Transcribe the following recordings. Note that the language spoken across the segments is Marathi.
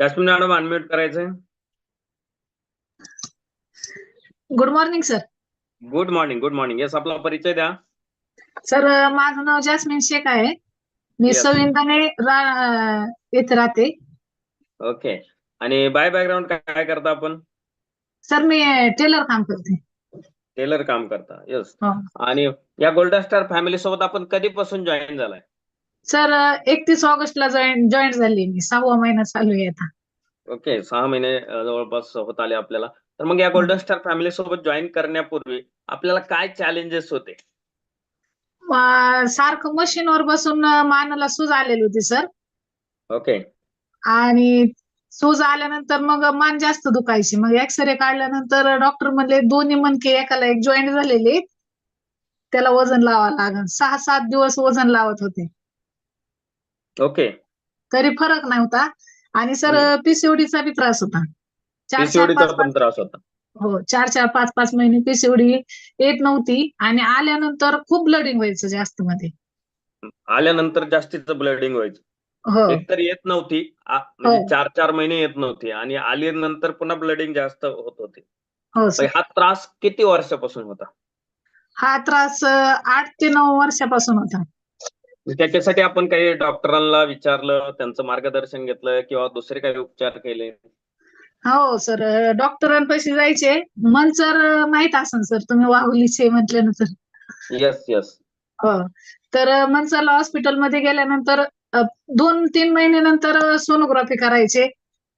जास्मिन मॅडम अनम्यूट करायचंय. Good morning sir good morning good morning yes आपला परिचय द्या. सर माझं नाव जास्मिन शेख आहे. मी Yes. सविंदाने रा- येथे राहते. ओके आणि बाय बॅकग्राऊंड काय करता आपण? सर मी टेलर काम करते. टेलर काम करता. येस हो. आणि या गोल्डन स्टार फॅमिली सोबत आपण कधीपासून जॉईन झालाय? सर एकतीस ऑगस्टला जॉईन जॉईन झाली मी. सहावा महिना चालू आहे आता. ओके सहा महिने जवळपास होत आले आपल्याला. तर मग या गोल्डन स्टार फॅमिली सोबत जॉईन करण्यापूर्वी आपल्याला काय चॅलेंजेस होते? सारखं मशीनवर बसून मानाला सूज आलेली होती सर. ओके. आणि सूज आल्यानंतर मग मान जास्त दुखायची. मग एक्सरे काढल्यानंतर डॉक्टर म्हणले दोन्ही मणके एकाला एक जॉईंट झालेले त्याला वजन लावावं लागेल. सहा सात दिवस वजन लावत होते. ओके. तरी फरक नव्हता. आणि सर. पीसीओडीचा बी त्रास होता. चार चार पीसीओडीचा पाच पण त्रास होता. हो चार चार पाच पाच महिने पीसीओडी येत नव्हती. आणि आल्यानंतर खूप ब्लडिंग व्हायचं जास्त मध्ये. आल्यानंतर जास्तीचं ब्लडिंग व्हायचं. हो. एक तर येत नव्हती. म्हणजे हो. चार चार महिने येत नव्हती. आणि आल्यानंतर पुन्हा ब्लडिंग जास्त होत होती. हो सर. हा त्रास किती वर्षापासून होता? हा त्रास आठ ते नऊ वर्षापासून होता. त्याच्यासाठी आपण काही डॉक्टरांना विचारलं त्यांचं मार्गदर्शन घेतलं किंवा दुसरे काही उपचार केले? हो सर. डॉक्टरांपाशी जायचे मनसर अं, माहीत असेल सर तुम्ही वाहुलीचे म्हटल्यानंतर. येस येस हो. तर अं, मनसरला हॉस्पिटलमध्ये गेल्यानंतर दोन तीन महिन्यानंतर सोनोग्राफी करायचे.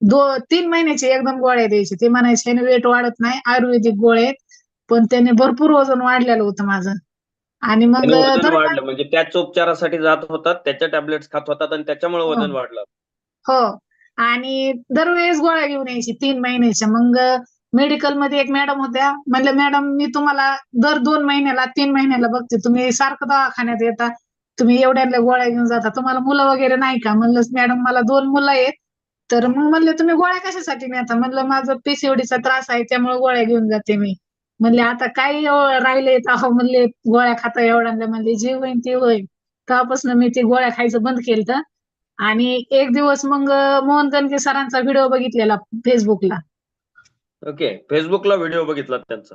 दो तीन महिन्याचे एकदम गोळ्या द्यायचे. ते म्हणायचे "ह्याने वेट वाढत नाही आयुर्वेदिक गोळे आहेत." पण त्याने भरपूर वजन वाढलेलं होतं माझं. आणि मग त्याने वजन वाढलं. म्हणजे त्याच उपचारासाठी जात होतात त्याच्या टॅबलेट्स खात होतात आणि त्याच्यामुळे वजन वाढलं. हो. आणि दरवेळेस गोळ्या घेऊन यायची तीन महिन्याच्या. मग मेडिकलमध्ये एक मॅडम होत्या. म्हणलं मॅडम मी तुम्हाला दर दोन महिन्याला तीन महिन्याला बघते. तुम्ही सारखं दवाखान्यात येता. तुम्ही एवढ्या गोळ्या घेऊन जाता. तुम्हाला मुलं वगैरे नाही का? म्हणलं मॅडम मला दोन मुलं आहेत. तर मग म्हणले तुम्ही गोळ्या कशासाठी नेता? म्हणलं माझं पीसीओडीचा त्रास आहे त्यामुळे गोळ्या घेऊन जाते मी. म्हणले आता काय राहिले अहो म्हणले गोळ्या खाता एवढ्या म्हणले जे होईल ते होईल तेव्हापासून मी ते गोळ्या खायचं बंद केलं आणि एक दिवस मग मोहन गणके सरांचा व्हिडिओ बघितलेला फेसबुकला ओके फेसबुकला व्हिडिओ बघितला त्यांचा.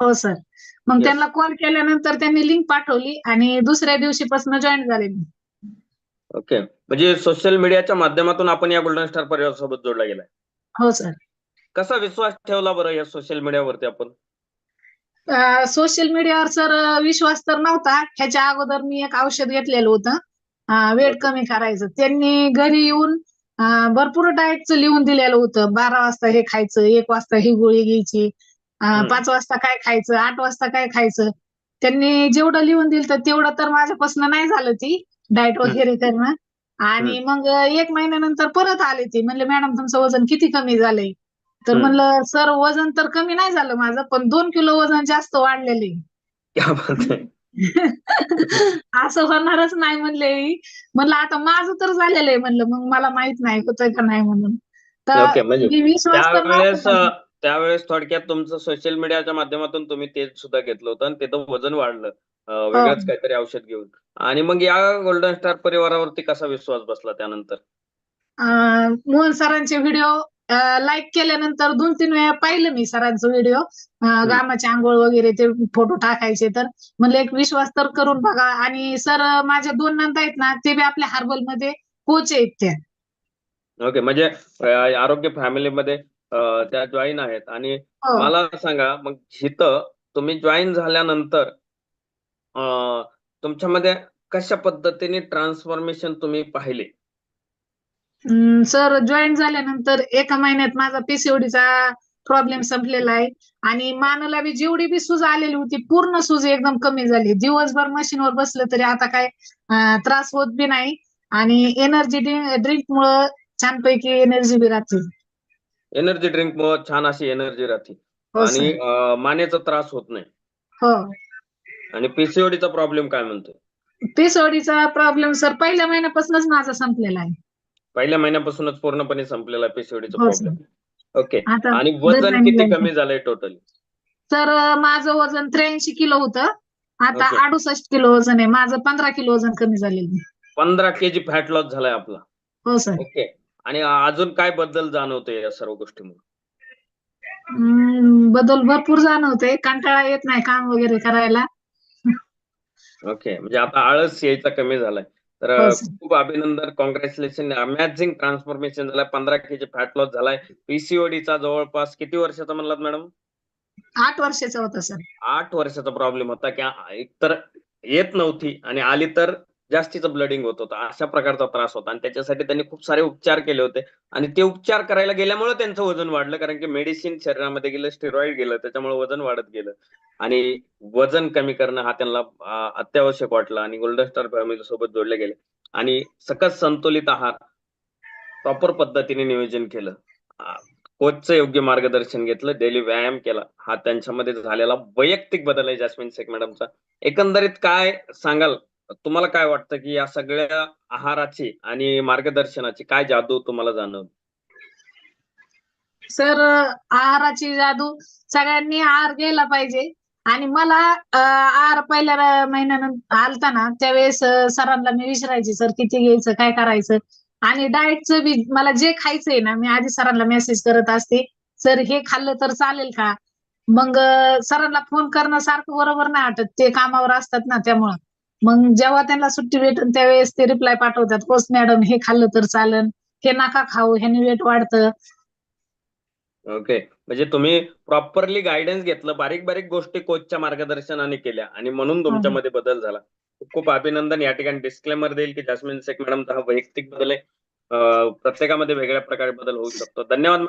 हो सर. मग Yes. त्यांना कॉल केल्यानंतर त्यांनी लिंक पाठवली आणि दुसऱ्या दिवशीपासून जॉईन झाले मी. ओके म्हणजे सोशल मीडियाच्या माध्यमातून आपण या गोल्डन स्टार परिवारासोबत जोडला गेलाय. हो सर. कसा विश्वास ठेवला बरं या सोशल मीडियावरती आपण? सोशल मीडियावर सर विश्वास तर नव्हता. ह्याच्या अगोदर मी एक औषध घेतलेलं होतं. वेट कमी करायचं. त्यांनी घरी येऊन भरपूर डाएटचं लिहून दिलेलं होतं. बारा वाजता हे खायचं एक वाजता ही गोळी घ्यायची. पाच वाजता काय खायचं आठ वाजता काय खायचं. त्यांनी जेवढं लिहून दिलं तर तेवढं तर माझ्यापासून नाही झालं ती डाएट वगैरे करणं. आणि मग एक महिन्यानंतर परत आले ती. म्हणले मॅडम तुमचं वजन किती कमी झालंय? तर. म्हणलं सर वजन तर कमी नाही झालं माझं पण दोन किलो वजन जास्त वाढलेले. असं होणारच नाही म्हणले. म्हणलं आता माझं तर झालेलं आहे. म्हणलं मग मला माहीत नाही होतंय का नाही म्हणून. तर म्हणजे मी त्यावेळेस थोडक्यात तुमचं सोशल मीडियाच्या माध्यमातून तुम्ही ते सुद्धा घेतलं होतं आणि तिथं वजन वाढलं. अ, वेगळंच काहीतरी औषध घेऊन. आणि मग या गोल्डन स्टार परिवारावरती कसा विश्वास बसला त्यानंतर? मोहन सरांचे व्हिडिओ लाईक केल्यानंतर दोन तीन वेळा पाहिलं मी सरांचं व्हिडिओ गामाचे आंघोळ वगैरे ते फोटो टाकायचे. तर म्हणलं एक विश्वास तर करून बघा. आणि सर माझ्या दोन नंदा आहेत ना ते बी आपल्या हार्बलमध्ये कोच आहेत त्या. ओके म्हणजे आरोग्य फॅमिलीमध्ये त्या जॉईन आहेत. आणि हो. मला सांगा मग इथं तुम्ही जॉईन झाल्यानंतर तुमच्यामध्ये कशा पद्धतीने ट्रान्सफॉर्मेशन तुम्ही पाहिले? सर जॉईन झाल्यानंतर एका महिन्यात माझा पीसीओडीचा प्रॉब्लेम संपलेला आहे. आणि मानाला बी जेवढी बी सूज आलेली होती पूर्ण सूज एकदम कमी झाली. दिवसभर मशीनवर बसलं तरी आता काय त्रास होत बी नाही. आणि एनर्जी ड्रिंक मुळे छानपैकी एनर्जी बी राहते. एनर्जी ड्रिंक मुळे छान अशी एनर्जी राहते. हो आणि मानेचा त्रास होत नाही. हो. आणि पीसीओडीचा प्रॉब्लेम काय म्हणतोय? पीसीओडीचा प्रॉब्लेम सर पहिल्या महिन्यापासूनच माझा संपलेला आहे. पहिल्या महिन्यापासूनच पूर्णपणे संपलेला पीसीओडीचा हो, प्रॉब्लेम ओके आता आणि दर वजन किती. कमी झालंय टोटल तर अं, माझं वजन त्र्याऐंशी किलो होतं. आता. अडुसष्ट किलो वजन आहे. माझं पंधरा किलो वजन कमी झालेलं आहे. पंधरा केजी फॅट लॉस झालाय आपला. हो सर. ओके आणि अजून काय बदल जाणवतोय या सर्व गोष्टीमुळे? हम्म, बदल भरपूर जाणवते कंटाळा येत नाही काम वगैरे करायला. ओके म्हणजे आता आळस यायचा कमी झालाय. तर हो. खूप अभिनंदन. कॉंग्रॅच्युलेशन अमॅझिंग ट्रान्सफॉर्मेशन झालाय. पंधरा केजी फॅट लॉस झालाय. पीसीओडीचा जवळपास किती वर्षाचा म्हणलात मॅडम आठ वर्षाचा होता सर. आठ वर्षाचा प्रॉब्लेम होता. की एकतर येत नव्हती आणि आली तर? जास्तीचं ब्लडिंग होत होतं अशा प्रकारचा त्रास होता. आणि त्याच्यासाठी त्यांनी खूप सारे उपचार केले होते. आणि ते उपचार करायला गेल्यामुळे त्यांचं वजन वाढलं कारण की मेडिसिन शरीरामध्ये गेलं स्टेरॉइड गेलं त्याच्यामुळे वजन वाढत गेलं. आणि वजन कमी करणं हा त्यांना अत्यावश्यक वाटलं. आणि गोल्डन स्टार फॅमिली सोबत जोडले गेले. आणि सकस संतुलित आहार प्रॉपर पद्धतीने नियोजन केलं. कोचचं योग्य मार्गदर्शन घेतलं डेली व्यायाम केला. हा त्यांच्यामध्ये झालेला वैयक्तिक बदल आहे जास्मिन शेख मॅडमचा एकंदरीत काय सांगाल? तुम्हाला काय वाटतं की या सगळ्या आहाराची आणि मार्गदर्शनाची काय जादू तुम्हाला जाणवली? सर आहाराची जादू. सगळ्यांनी आहार घ्यायला पाहिजे. आणि मला आहार पहिल्या महिन्यानंतर आलता ना त्यावेळेस सरांना मी विचारायची सर किती घ्यायचं? काय करायचं? आणि डाएटचं बी मला जे खायचंय ना मी आधी सरांना मेसेज करत असते सर हे खाल्लं तर चालेल का? मग सरांना फोन करणं सारखं बरोबर नाही वाटत. ते कामावर असतात ना त्यामुळं. मग जेव्हा त्यांना सुट्टी भेटन त्यावेळेस ते रिप्लाय पाठवतात पोस्ट मॅडम हे खाल्लं तर चालन हे नका खाऊ ह्याने वेट वाढतं. ओके म्हणजे तुम्ही प्रॉपरली गायडन्स घेतलं बारीक बारीक गोष्टी कोचच्या मार्गदर्शनाने केल्या आणि म्हणून तुमच्यामध्ये बदल झाला. खूप अभिनंदन. या ठिकाणी डिस्क्लेमर देईल की जास्मिन शेख मॅडमचा हा वैयक्तिक बदल आहे. प्रत्येकामध्ये वेगळ्या प्रकारे बदल होऊ शकतो. धन्यवाद.